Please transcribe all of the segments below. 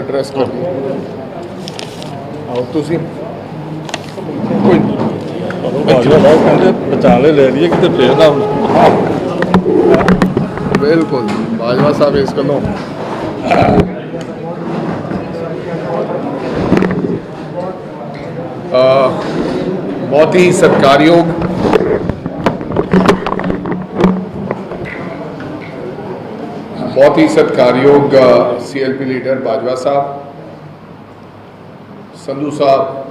Address ਕਰ ਆਓ ਤੁਸੀਂ। ਕੋਈ ਵਿਚਾਲੇ ਲੈ ਲਈਏ ਕਿਤੇ ਫੇਰ ਨਾ ਬਿਲਕੁਲ। ਬਾਜਵਾ ਸਾਹਿਬ ਇਸ ਅਹ ਬਹੁਤ ਹੀ ਸਤਿਕਾਰਯੋਗ ਬਹੁਤ ਹੀ ਸਤਿਕਾਰਯੋਗ ਸੀਐਲਪੀ ਲੀਡਰ ਬਾਜਵਾ ਸਾਹਿਬ ਸੰਧੂ ਸਾਹਿਬ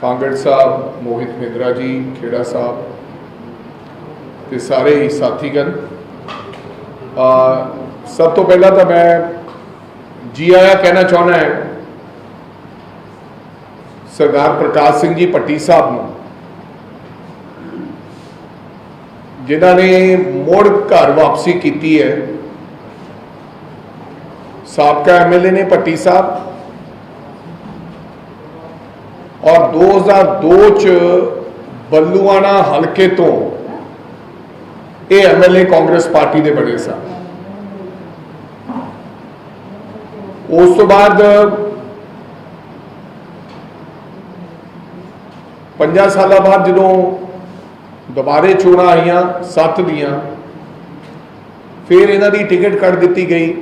ਕਾਂਗੜ ਸਾਹਿਬ ਮੋਹਿਤ ਮਿੰਦਰਾ ਜੀ ਖੇੜਾ ਸਾਹਿਬ ਤੇ ਸਾਰੇ ਹੀ ਸਾਥੀਗਣ ਆ ਸਭ ਤੋਂ ਪਹਿਲਾਂ ਤਾਂ ਮੈਂ ਜੀ ਆਇਆਂ ਕਹਿਣਾ ਚਾਹੁੰਦਾ ਹਾਂ ਸਰਦਾਰ ਪ੍ਰਕਾਸ਼ ਸਿੰਘ ਜੀ ਪੱਟੀ ਸਾਹਿਬ ਨੂੰ ਜਿਨ੍ਹਾਂ ਨੇ ਮੁੜ ਘਰ ਵਾਪਸੀ ਕੀਤੀ ਹੈ। ਸਾਬਕਾ ਐਮਐਲਏ ਨੇ ਪੱਟੀ ਸਾਹਿਬ। ਔਰ 2002 ਚ ਬੱਲੂਆਣਾ ਹਲਕੇ ਤੋਂ ਇਹ ਐਮਐਲਏ ਕਾਂਗਰਸ ਪਾਰਟੀ ਦੇ ਬਣੇ ਸਨ। ਉਸ ਤੋਂ ਬਾਅਦ ਪੰਜਾਂ ਸਾਲਾਂ ਬਾਅਦ ਜਦੋਂ ਦੁਬਾਰੇ ਚੋਣਾਂ ਆਈਆਂ, ਸੱਤ ਦੀਆਂ। ਫਿਰ ਇਹਨਾਂ ਦੀ ਟਿਕਟ ਕੱਢ ਦਿੱਤੀ ਗਈ।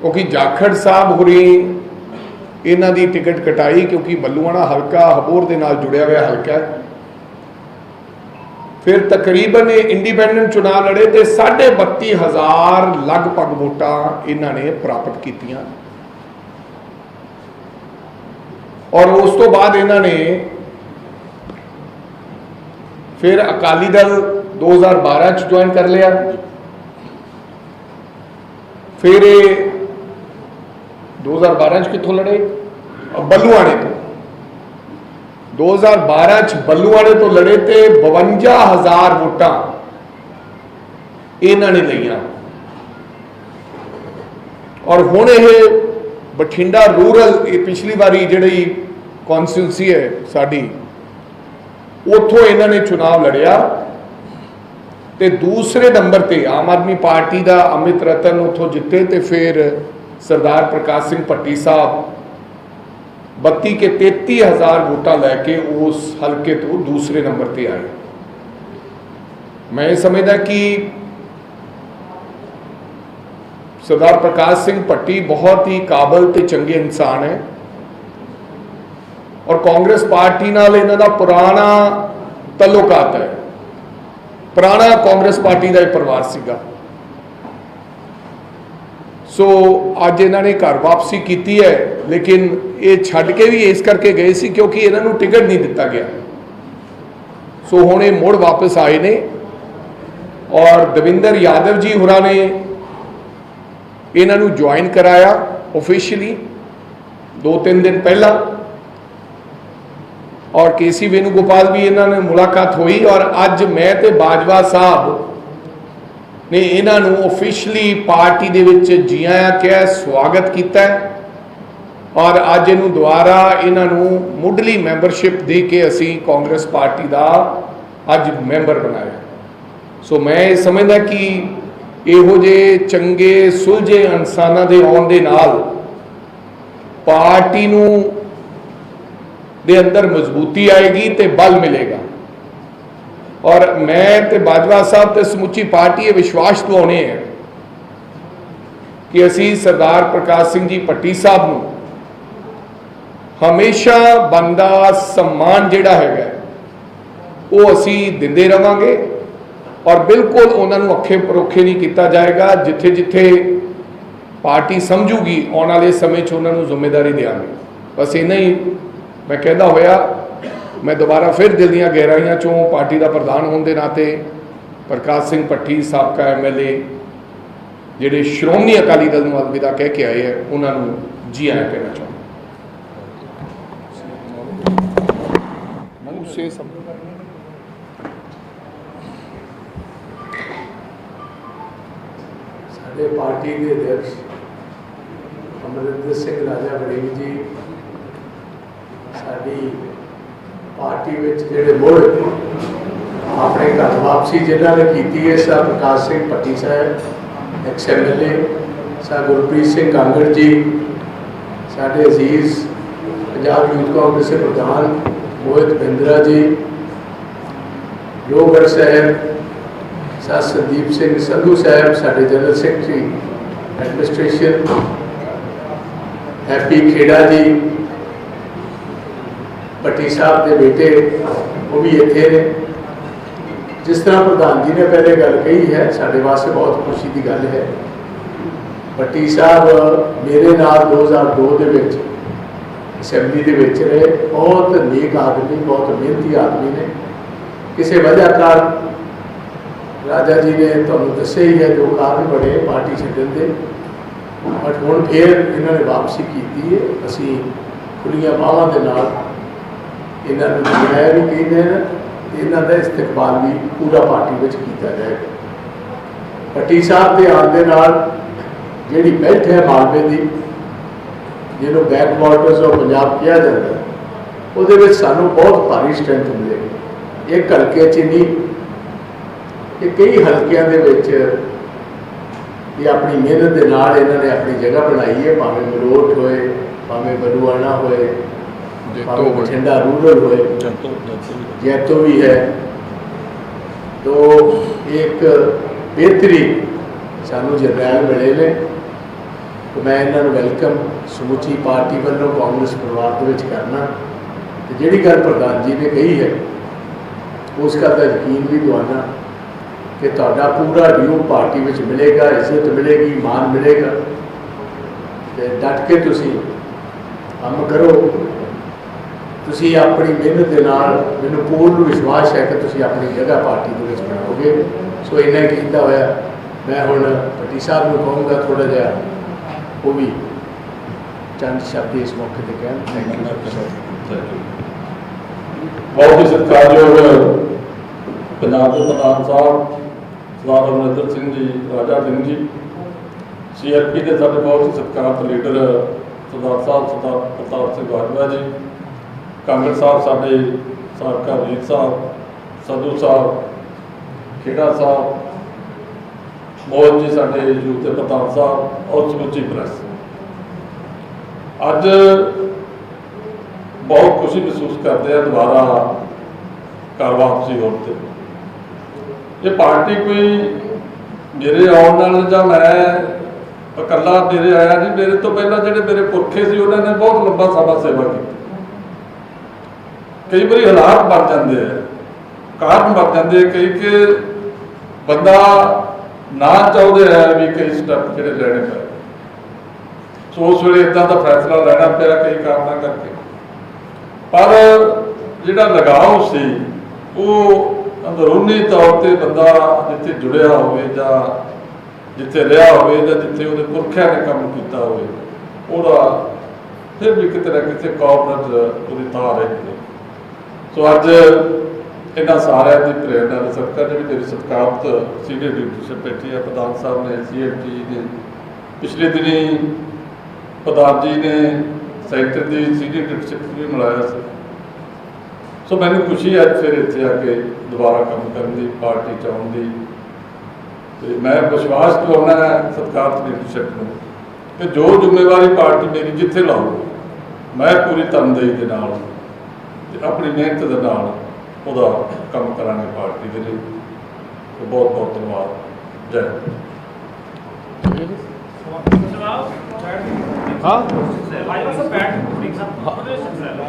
ਕਿਉਂਕਿ ਜਾਖੜ ਸਾਹਿਬ ਹੁਰੀ ਇਹਨਾਂ ਦੀ ਟਿਕਟ ਕਟਾਈ ਕਿਉਂਕਿ ਬੱਲੂਆਣਾ ਹਲਕਾ ਹਬੋਰ ਦੇ ਨਾਲ ਜੁੜਿਆ ਹੋਇਆ ਹਲਕਾ ਹੈ। ਫਿਰ ਤਕਰੀਬਨ ਇਹ ਇੰਡੀਪੈਂਡੈਂਟ ਚੁਣਾਵ ਲੜੇ ਤੇ 32000 ਲਗਭਗ ਵੋਟਾਂ ਇਹਨਾਂ ਨੇ ਪ੍ਰਾਪਤ ਕੀਤੀਆਂ। ਔਰ ਉਸ ਤੋਂ ਬਾਅਦ ਇਹਨਾਂ ਨੇ ਫਿਰ ਅਕਾਲੀ ਦਲ 2012 ਚ ਜੁਆਇਨ ਕਰ ਲਿਆ। ਫਿਰ ਇਹ 2012 ਚ ਕਿੱਥੋਂ ਲੜੇ? ਬੱਲੂਆਣੇ ਤੋਂ। 2012 ਚ ਬੱਲੂਆਣੇ ਤੋਂ ਲੜੇ ਤੇ 52000 ਵੋਟਾਂ ਇਹਨਾਂ ਨੇ ਲਈਆਂ। ਔਰ ਹੁਣ ਇਹ ਬਠਿੰਡਾ ਰੂਰਲ, ਇਹ ਪਿਛਲੀ ਵਾਰੀ ਜਿਹੜੀ ਕੌਂਸਟੀਟਿਊਂਸੀ ਹੈ ਸਾਡੀ ਉੱਥੋਂ ਇਹਨਾਂ ਨੇ ਚੁਣਾਵ ਲੜਿਆ ਤੇ ਦੂਸਰੇ ਨੰਬਰ ਤੇ ਆਮ ਆਦਮੀ ਪਾਰਟੀ ਦਾ ਅਮਿਤ ਰਤਨ ਉੱਥੋਂ ਜਿੱਤੇ ਤੇ ਫਿਰ ਸਰਦਾਰ ਪ੍ਰਕਾਸ਼ ਸਿੰਘ ਪੱਟੀ ਸਾਹਿਬ 32 ਕੇ 33000 ਵੋਟਾਂ ਲੈ ਕੇ ਉਸ ਹਲਕੇ ਤੋਂ ਦੂਸਰੇ ਨੰਬਰ ਤੇ ਆਏ। ਮੈਂ ਸਮਝਦਾ ਕਿ ਸਰਦਾਰ ਪ੍ਰਕਾਸ਼ ਸਿੰਘ ਪੱਟੀ ਬਹੁਤ ਹੀ ਕਾਬਲ ਤੇ ਚੰਗੇ ਇਨਸਾਨ ਹੈ। ਔਰ ਕਾਂਗਰਸ ਪਾਰਟੀ ਨਾਲ ਇਹਨਾਂ ਦਾ ਪੁਰਾਣਾ ਤਲੁਕਾਤ ਹੈ। ਪੁਰਾਣਾ ਕਾਂਗਰਸ ਪਾਰਟੀ ਦਾ ਇਹ ਪਰਿਵਾਰ ਸੀਗਾ। ਸੋ ਅੱਜ ਇਹਨਾਂ ਨੇ ਘਰ ਵਾਪਸੀ ਕੀਤੀ ਹੈ, ਲੇਕਿਨ ਇਹ ਛੱਡ ਕੇ ਵੀ ਇਸ ਕਰਕੇ ਗਏ ਸੀ ਕਿਉਂਕਿ ਇਹਨਾਂ ਨੂੰ ਟਿਕਟ ਨਹੀਂ ਦਿੱਤਾ ਗਿਆ। ਸੋ ਹੁਣ ਇਹ ਮੁੜ ਵਾਪਸ ਆਏ ਨੇ ਔਰ ਦਵਿੰਦਰ ਯਾਦਵ ਜੀ ਹੋਰਾਂ ਨੇ ਇਹਨਾਂ ਨੂੰ ਜੁਆਇਨ ਕਰਾਇਆ ਆਫੀਸ਼ੀਅਲੀ ਦੋ ਤਿੰਨ ਦਿਨ ਪਹਿਲਾਂ ਔਰ ਕੇਸੀ ਵੇਨੂਗੋਪਾਲ ਵੀ ਇਹਨਾਂ ਨਾਲ ਮੁਲਾਕਾਤ ਹੋਈ ਔਰ ਅੱਜ ਮੈਂ ਤੇ ਬਾਜਵਾ ਸਾਹਿਬ ਨੇ ਇਹਨਾਂ ਨੂੰ ਆਫੀਸ਼ੀਅਲੀ ਪਾਰਟੀ ਦੇ ਵਿੱਚ ਜੀ ਆਇਆਂ ਕਿਹਾ ਸਵਾਗਤ ਕੀਤਾ ਔਰ ਅੱਜ ਇਹਨੂੰ ਦੁਬਾਰਾ ਇਹਨਾਂ ਨੂੰ ਮੁੱਢਲੀ ਮੈਂਬਰਸ਼ਿਪ ਦੇ ਕੇ ਅਸੀਂ ਕਾਂਗਰਸ ਪਾਰਟੀ ਦਾ ਅੱਜ ਮੈਂਬਰ ਬਣਾਇਆ। ਸੋ ਮੈਂ ਇਹ ਸਮਝਦਾ ਕਿ ਇਹੋ ਜਿਹੇ ਚੰਗੇ, ਸੁਲਝੇ ਇਨਸਾਨਾਂ ਦੇ ਆਉਣ ਦੇ ਨਾਲ ਪਾਰਟੀ ਨੂੰ ਦੇ ਅੰਦਰ ਮਜ਼ਬੂਤੀ ਆਏਗੀ ਤੇ ਬਲ ਮਿਲੇਗਾ। ਔਰ ਮੈਂ ਤੇ ਬਾਜਵਾ ਸਾਹਿਬ ਤੇ ਸਮੁੱਚੀ ਪਾਰਟੀ ਇਹ ਵਿਸ਼ਵਾਸ ਦਿਵਾਉਣੇ ਹੈ ਕਿ ਅਸੀਂ ਸਰਦਾਰ ਪ੍ਰਕਾਸ਼ ਸਿੰਘ ਜੀ ਪੱਟੀ ਸਾਹਿਬ ਨੂੰ ਹਮੇਸ਼ਾ ਬੰਦਾ ਸਨਮਾਨ ਜਿਹੜਾ ਹੈਗਾ, ਉਹ ਅਸੀਂ ਦਿੰਦੇ ਰਵਾਂਗੇ ਔਰ ਬਿਲਕੁਲ ਉਹਨਾਂ ਨੂੰ ਅੱਖੇ ਪਰੋਖੇ ਨਹੀਂ ਕੀਤਾ ਜਾਏਗਾ ਜਿੱਥੇ ਜਿੱਥੇ ਪਾਰਟੀ ਸਮਝੂਗੀ, ਆਉਣ ਵਾਲੇ ਸਮੇਂ 'ਚ ਉਹਨਾਂ ਨੂੰ ਜ਼ਿੰਮੇਵਾਰੀ ਦੇਵਾਂਗੇ ਬਸ ਇੰਨਾ ਹੀ ਮੈਂ ਕਹਿੰਦਾ ਹੋਇਆ ਮੈਂ ਦੁਬਾਰਾ ਫਿਰ ਦਿਲ ਦੀਆਂ ਗਹਿਰਾਈਆਂ ਚੋਂ ਪਾਰਟੀ ਦਾ ਪ੍ਰਧਾਨ ਹੋਣ ਦੇ ਨਾਤੇ ਪ੍ਰਕਾਸ਼ ਸਿੰਘ ਪੱਟੀ ਸਾਬਕਾ ਐਮਐਲਏ ਜਿਹੜੇ ਸ਼੍ਰੋਮਣੀ ਅਕਾਲੀ ਦਲ ਨੂੰ ਅਲਵਿਦਾ ਕਹਿ ਕੇ ਆਏ ਹੈ ਉਹਨਾਂ ਨੂੰ ਜੀ ਆਇਆਂ ਕਹਿਣਾ ਚਾਹੁੰਦਾ ਮਨੂ ਸੇ ਸਭ ਸਾਡੇ ਪਾਰਟੀ ਦੇ ਅਧਿਕਸ਼ ਅਮਰਿੰਦਰ ਸਿੰਘ ਰਾਜਾ ਵੜਿੰਗ ਜੀ ਸਾਡੀ ਪਾਰਟੀ ਵਿੱਚ ਜਿਹੜੇ ਮੁੜ ਆਪਣੇ ਘਰ ਵਾਪਸੀ ਜਿਨ੍ਹਾਂ ਨੇ ਕੀਤੀ ਹੈ, sir Prakash Singh Patti Sahib, ex MLA ਸਾ ਗੁਰਪ੍ਰੀਤ ਸਿੰਘ ਕਾਂਗੜ ਜੀ, ਸਾਡੇ ਅਜ਼ੀਜ਼ ਪੰਜਾਬ ਯੂਥ ਕਾਂਗਰਸ ਦੇ ਪ੍ਰਧਾਨ ਮੋਹਿਤ ਬਿੰਦਰਾ ਜੀ ਯੋਗੜ ਸਾਹਿਬ, ਸਰ ਸੰਦੀਪ ਸਿੰਘ ਸੰਧੂ ਸਾਹਿਬ, ਸਾਡੇ general secretary, administration Happy Khera ji Bhatti Sahib ਦੇ ਬੇਟੇ ਉਹ ਵੀ ਇੱਥੇ ਨੇ। ਜਿਸ ਤਰ੍ਹਾਂ ਪ੍ਰਧਾਨ ਜੀ ਨੇ ਪਹਿਲੇ ਗੱਲ ਕਹੀ ਹੈ, ਸਾਡੇ ਵਾਸਤੇ ਬਹੁਤ ਖੁਸ਼ੀ ਦੀ ਗੱਲ ਹੈ। ਭੱਟੀ ਸਾਹਿਬ ਮੇਰੇ ਨਾਲ 2002 ਦੇ ਵਿੱਚ ਅਸੈਂਬਲੀ ਦੇ ਵਿੱਚ ਰਹੇ। ਬਹੁਤ ਨੇਕ ਆਦਮੀ, ਬਹੁਤ ਮਿਹਨਤੀ ਆਦਮੀ ਨੇ। ਕਿਸੇ ਵਜ੍ਹਾ ਕਾਰਨ ਰਾਜਾ ਜੀ ਨੇ ਤੁਹਾਨੂੰ ਦੱਸਿਆ ਹੀ ਹੈ ਜੋ ਕਾਰਨ ਬਣੇ ਪਾਰਟੀ ਛੱਡਣ ਦੇ। ਬਟ ਹੁਣ ਫੇਰ ਇਹਨਾਂ ਨੇ ਵਾਪਸੀ ਕੀਤੀ ਹੈ। ਅਸੀਂ ਖੁੱਲੀਆਂ ਬਾਹਾਂ ਦੇ ਨਾਲ ਇਹਨਾਂ ਨੂੰ ਜਿਆਇਆ ਵੀ ਕਹਿੰਦੇ ਨੇ ਇਹਨਾਂ ਦਾ ਇਸਤਕਬਾਲ ਵੀ ਪੂਰਾ ਪਾਰਟੀ ਵਿੱਚ ਕੀਤਾ ਜਾਏਗਾ। ਪੱਟੀ ਸਾਹਿਬ ਦੇ ਆਉਣ ਦੇ ਨਾਲ ਜਿਹੜੀ ਬੈਠ ਹੈ ਮਾਲਵੇ ਦੀ, ਜਿਹਨੂੰ ਬੈਕ ਵਾਟਰਸ ਆਫ ਪੰਜਾਬ ਕਿਹਾ ਜਾਂਦਾ, ਉਹਦੇ ਵਿੱਚ ਸਾਨੂੰ ਬਹੁਤ ਭਾਰੀ ਸਟਰੈਂਥ ਮਿਲੇਗੀ ਇਹ ਹਲਕੇ ਚ ਨਹੀਂ, ਇਹ ਕਈ ਹਲਕਿਆਂ ਦੇ ਵਿੱਚ ਇਹ ਆਪਣੀ ਮਿਹਨਤ ਦੇ ਨਾਲ ਇਹਨਾਂ ਨੇ ਆਪਣੀ ਜਗ੍ਹਾ ਬਣਾਈ ਹੈ, ਭਾਵੇਂ ਮਲੋਟ ਹੋਏ, ਭਾਵੇਂ ਬਲੂਆਣਾ ਹੋਏ ਜੈਤੋ ਭਾਵੇਂ ਹੋਏ। ਬਠਿੰਡਾ ਰੂਰਲ ਹੋਏ ਜੰਤੋ ਜੰਤੋ जैतो भी है तो एक बेहतरी ਸਾਨੂੰ ਜਰਨੈਲ ਮਿਲੇ ਨੇ ਤੇ ਮੈਂ ਇਹਨਾਂ ਨੂੰ ਵੈਲਕਮ ਸਮੁੱਚੀ ਪਾਰਟੀ ਵੱਲੋਂ ਕਾਂਗਰਸ ਪਰਿਵਾਰ ਦੇ ਵਿੱਚ ਕਰਨਾ ਤੇ ਜਿਹੜੀ ਗੱਲ ਪ੍ਰਧਾਨ ਜੀ ਨੇ ਕਹੀ ਹੈ ਉਸ ਦਾ ਤਾਂ ਯਕੀਨ ਵੀ ਦਵਾਨਾ ਕਿ ਤੁਹਾਡਾ ਪੂਰਾ ਡਿਊ ਪਾਰਟੀ ਵਿੱਚ ਮਿਲੇਗਾ ਇੱਜ਼ਤ ਮਿਲੇਗੀ ਮਾਨ ਮਿਲੇਗਾ ਤੇ ਡਟ ਕੇ ਤੁਸੀਂ ਕੰਮ ਕਰੋ ਤੁਸੀਂ ਆਪਣੀ ਮਿਹਨਤ ਦੇ ਨਾਲ ਮੈਨੂੰ ਪੂਰਨ ਵਿਸ਼ਵਾਸ ਹੈ ਕਿ ਤੁਸੀਂ ਆਪਣੀ ਜਗ੍ਹਾ ਪਾਰਟੀ ਦੇ ਵਿੱਚ ਬਣਾਓਗੇ। ਸੋ ਇੰਨਾ ਕੀਤਾ ਹੋਇਆ। ਮੈਂ ਹੁਣ ਪੱਟੀ ਸਾਹਿਬ ਨੂੰ ਕਹੂੰਗਾ ਥੋੜਾ ਜਿਹਾ। ਉਹ ਵੀ ਚੰਦ ਸ਼ਬਦ ਇਸ ਮੌਕੇ ਤੇ ਕਹਿਣ। ਥੈਂਕ ਯੂ ਬਹੁਤ ਹੀ ਸਤਿਕਾਰਯੋਗ ਪੰਜਾਬ ਦੇ ਪ੍ਰਧਾਨ ਸਾਹਿਬ, ਸਰਦਾਰ ਅਮਰਿੰਦਰ ਸਿੰਘ ਜੀ, ਰਾਜਾ ਸਿੰਘ ਜੀ ਸੀਆਰਪੀ ਦੇ ਸਾਡੇ ਬਹੁਤ ਹੀ ਸਤਿਕਾਰਤ ਲੀਡਰ ਸਰਦਾਰ ਸਾਹਿਬ, ਸਰਦਾਰ ਪ੍ਰਤਾਪ ਸਿੰਘ ਬਾਜਵਾ ਜੀ ਕਾਂਗੜ ਸਾਹਿਬ, ਸਾਡੇ ਸਾਬਕਾ ਵੀਰ ਸਾਹਿਬ ਸੰਧੂ ਸਾਹਿਬ, ਖੇੜਾ ਸਾਹਿਬ, ਮੋਹਨ ਜੀ ਸਾਡੇ ਯੂਥ ਦੇ ਪ੍ਰਧਾਨ ਸਾਹਿਬ, ਔਰ ਸਮੁੱਚੀ ਪ੍ਰੈਸ। ਅੱਜ ਬਹੁਤ ਖੁਸ਼ੀ ਮਹਿਸੂਸ ਕਰਦੇ ਆ ਦੁਬਾਰਾ ਘਰ ਵਾਪਸੀ ਹੋਣ ਤੇ। ਇਹ ਪਾਰਟੀ ਕੋਈ ਮੇਰੇ ਆਉਣ ਨਾਲ ਜਾਂ ਮੈਂ ਇਕੱਲਾ ਮੇਰੇ ਆਇਆ ਨਹੀਂ, ਮੇਰੇ ਤੋਂ ਪਹਿਲਾਂ ਜਿਹੜੇ ਮੇਰੇ ਪੁਰਖੇ ਸੀ, ਉਹਨਾਂ ਨੇ ਬਹੁਤ ਲੰਬਾ ਸਮਾਂ ਸੇਵਾ ਕੀਤੀ। ਕਈ ਵਾਰੀ ਹਾਲਾਤ ਬਣ ਜਾਂਦੇ ਆ। ਕਾਰਨ ਬਣ ਜਾਂਦੇ ਕਈ ਕਿ ਬੰਦਾ ਨਾ ਚਾਹੁੰਦੇ ਆ ਵੀ ਕਈ ਸਟੈਪ ਜਿਹੜੇ ਲੈਣੇ ਪਏ ਸੋ ਉਸ ਵੇਲੇ ਇਦਾਂ ਦਾ ਫੈਸਲਾ ਲੈਣਾ ਪਿਆ ਕਈ ਕਾਰਨਾਂ ਕਰਕੇ। ਪਰ ਜਿਹੜਾ ਲਗਾਓ ਸੀ, ਉਹ ਅੰਦਰੂਨੀ ਤੌਰ ਤੇ ਬੰਦਾ ਜਿੱਥੇ ਜੁੜਿਆ ਹੋਵੇ ਜਾਂ ਜਿੱਥੇ ਰਿਹਾ ਹੋਵੇ ਜਾਂ ਜਿੱਥੇ ਉਹਦੇ ਪੁਰਖਿਆਂ ਨੇ ਕੰਮ ਕੀਤਾ ਹੋਵੇ, ਉਹਦਾ ਫਿਰ ਵੀ ਕਿਤੇ ਨਾ ਕਿਤੇ ਕਾਰਨਰ ਉਹਦੀ ਥਾਂ ਰਹਿੰਦੀ ਹੈ। ਸੋ ਅੱਜ ਇਹਨਾਂ ਸਾਰਿਆਂ ਦੀ ਪ੍ਰੇਰਣਾ ਨਾਲ ਸਦਕਾ, ਜਿਹੜੀ ਮੇਰੀ ਸਤਿਕਾਰਤ ਸੀਨੀਅਰ ਲੀਡਰਸ਼ਿਪ ਬੈਠੀ ਹੈ ਪ੍ਰਧਾਨ ਸਾਹਿਬ ਨੇ ਸੀਐਮਟੀ ਨੇ, ਪਿਛਲੇ ਦਿਨੀ ਪ੍ਰਧਾਨ ਜੀ ਨੇ ਸੈਕਟਰ ਦੀ ਸੀਨੀਅਰ ਲੀਡਰਸ਼ਿਪ ਵੀ ਮਿਲਾਇਆ ਸੀ। ਸੋ ਮੈਨੂੰ ਖੁਸ਼ੀ ਹੈ ਅੱਜ ਫਿਰ ਇੱਥੇ ਆ ਕੇ ਦੁਬਾਰਾ ਕੰਮ ਕਰਨ ਦੀ, ਪਾਰਟੀ ਚ ਆਉਣ ਦੀ। ਤੇ ਮੈਂ ਵਿਸ਼ਵਾਸ ਦਿਵਾਉਣਾ ਹੈ ਸਤਿਕਾਰਤ ਲੀਡਰਸ਼ਿਪ ਨੂੰ ਕਿ ਜੋ ਜ਼ਿੰਮੇਵਾਰੀ ਪਾਰਟੀ ਮੇਰੀ ਜਿੱਥੇ ਲਾਊ ਮੈਂ ਪੂਰੀ ਤਨਦੇਹੀ ਦੇ ਨਾਲ। ਤੇ ਆਪਣੀ ਮਿਹਨਤ ਦੇ ਨਾਲ ਉਹਦਾ ਕੰਮ ਕਰਾਂਗੇ ਪਾਰਟੀ ਦੇ ਲਈ। ਤੇ ਬਹੁਤ ਬਹੁਤ ਧੰਨਵਾਦ। ਜੈ। ਹਾਂ? ਆਇਆ ਸਭ ਬੈਠ ਬ੍ਰਿੰਗ ਹਾਂ।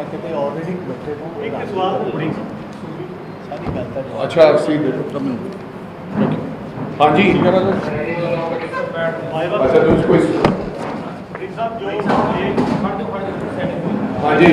ਕਿਤੇ ਆਲਰੇਡੀ ਬੈਠੇ ਇੱਕ ਸਵਾਲ ਬ੍ਰਿੰਗ ਸਾਰੀ। ਗੱਲ ਤਾਂ ਅੱਛਾ ਸੀ ਹਾਂਜੀ। ਆਇਆ ਅੱਛਾ ਤੁਸੀਂ ਕੋਈ ਬ੍ਰਿੰਗ ਸਾਹਿਬ ਜੋ ਹਾਂਜੀ।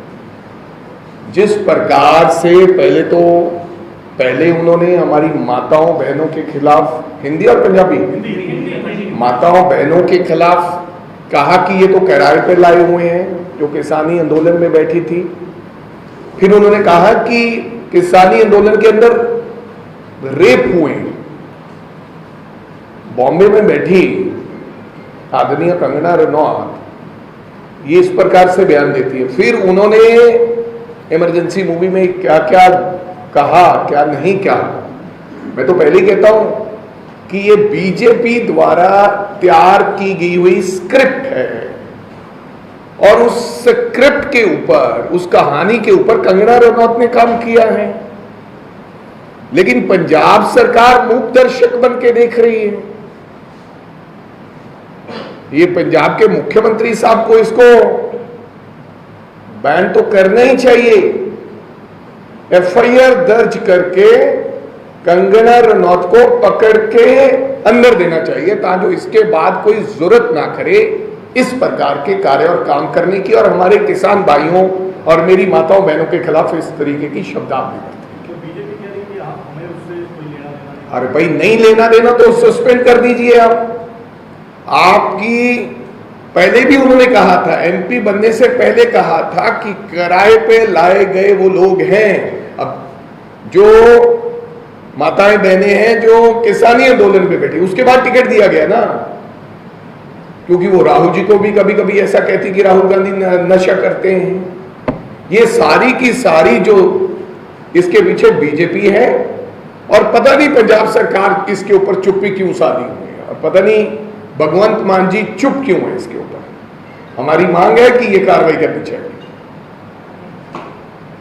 जिस प्रकार से पहले तो पहले उन्होंने हमारी माताओं बहनों के खिलाफ, हिंदी और पंजाबी, माताओं बहनों के खिलाफ कहा कि ये तो किराए पर लाए हुए हैं, जो किसानी आंदोलन में बैठी थी। फिर उन्होंने कहा कि किसानी आंदोलन के अंदर रेप हुए। बॉम्बे में बैठी आदरणीय कंगना रनौत, ये इस प्रकार से बयान देती है। फिर उन्होंने इमरजेंसी मूवी में क्या क्या कहा, क्या नहीं क्या मैं तो पहले ही कहता हूँ कि ये बीजेपी द्वारा तैयार की गई हुई स्क्रिप्ट है। और उस स्क्रिप्ट के ऊपर, उस कहानी के ऊपर कंगना रनौत ने काम किया है। लेकिन पंजाब सरकार मूक दर्शक बन के देख रही है। ये पंजाब के मुख्यमंत्री साहब को इसको बैन तो करना ही चाहिए। एफआईआर दर्ज करके कंगना रनौत को पकड़ के अंदर देना चाहिए ताकि इसके बाद कोई ज़रूरत ना करे इस प्रकार के कार्य और काम करने की और हमारे किसान भाइयों और मेरी माताओं बहनों के खिलाफ इस तरीके की शब्दावली तो रही है नहीं। अरे भाई नहीं लेना देना तो सस्पेंड कर दीजिए आप। आपकी पहले भी उन्होंने कहा था एमपी बनने से पहले कहा था कि किराए पे लाए गए वो लोग हैं। अब जो माताएँ बहनें हैं, जो किसानी आंदोलन पे बैठी, उसके बाद टिकट दिया गया ना। क्योंकि वो राहुल जी को भी कभी कभी ऐसा कहती कि राहुल गांधी नशा करते हैं। ये सारी की सारी जो इसके पीछे बीजेपी है, और पता नहीं पंजाब सरकार इसके ऊपर चुप्पी क्यों साधी हुई है। और पता नहीं भगवंत मान जी चुप क्यों है इसके ऊपर हमारी मांग है कि ये कार्रवाई करनी चाहिए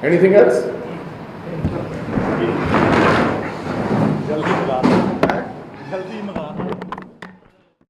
एनीथिंग एल्स